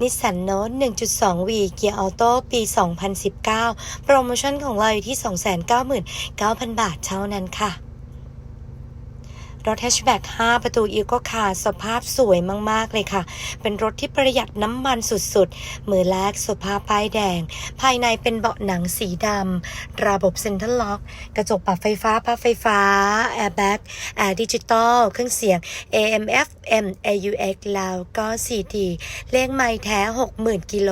นิสสันโนต1.2 V เกียร์ออโต้ปี 2019 โปรโมชั่นของเราอยู่ที่ 299,000 บาทเท่านั้นค่ะ รถแฮชแบ็ก5ประตูอีโกคาร์สภาพสวยมาก ๆ เลยค่ะ เป็นรถที่ประหยัดน้ำมันสุดๆ มือแรกสภาพป้ายแดง ภายในเป็นเบาะหนังสีดำ ระบบเซ็นทรัลล็อก กระจกปรับไฟฟ้าพับไฟฟ้า แอร์แบ็กแอร์ดิจิตอล เครื่องเสียง AM FM AUX แล้วก็ CD เลขไม่แท้ 60,000 กิโล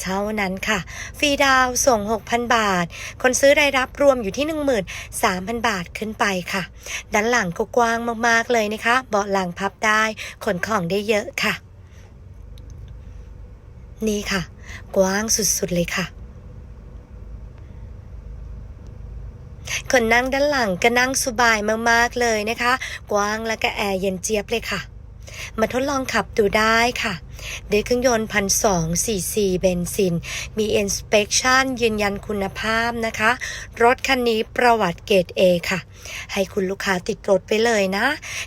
เท่านั้นค่ะ ฟรีดาวส่ง 6,000 บาท คนซื้อรายรับรวมอยู่ที่ 13,000 บาทขึ้นไปค่ะ ด้านหลังก็กว้างมากๆเลยนะคะ เบาะหลังพับได้ขนของได้เยอะค่ะ นี่ค่ะ กว้างสุดๆเลยค่ะคนนั่งด้านหลังก็นั่งสบายมากๆเลยนะคะ กว้างและก็แอร์เย็นเจี๊ยบเลยค่ะ มาทดลองขับดูได้ค่ะ ด้วยเครื่องยนต์พันสองซีซีเบนซิน มีอินสเปกชันยืนยันคุณภาพนะคะ รถคันนี้ประวัติเกรด A ค่ะ ให้คุณลูกค้าติดรถไปเลยนะ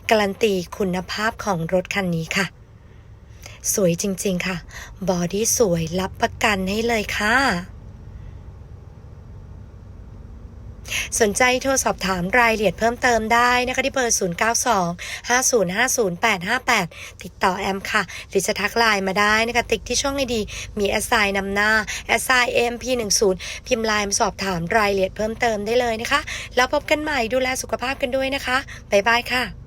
การันตีคุณภาพของรถคันนี้ค่ะ สวยจริงๆค่ะ บอดี้สวยรับประกันให้เลยค่ะ สนใจโทรสอบถามรายละเอียดเพิ่มเติมได้นะคะที่เบอร์ 092 5050 858 ติดต่อแอมค่ะ หรือจะทักไลน์มาได้นะคะติ๊กที่ช่องในดี มีแอสไซน์นำหน้าแอสไซน์ AMP10 พิมพ์ไลน์มาสอบถามรายละเอียดเพิ่มเติมได้เลยนะคะ แล้วพบกันใหม่ดูแลสุขภาพกันด้วยนะคะบ๊ายบายค่ะ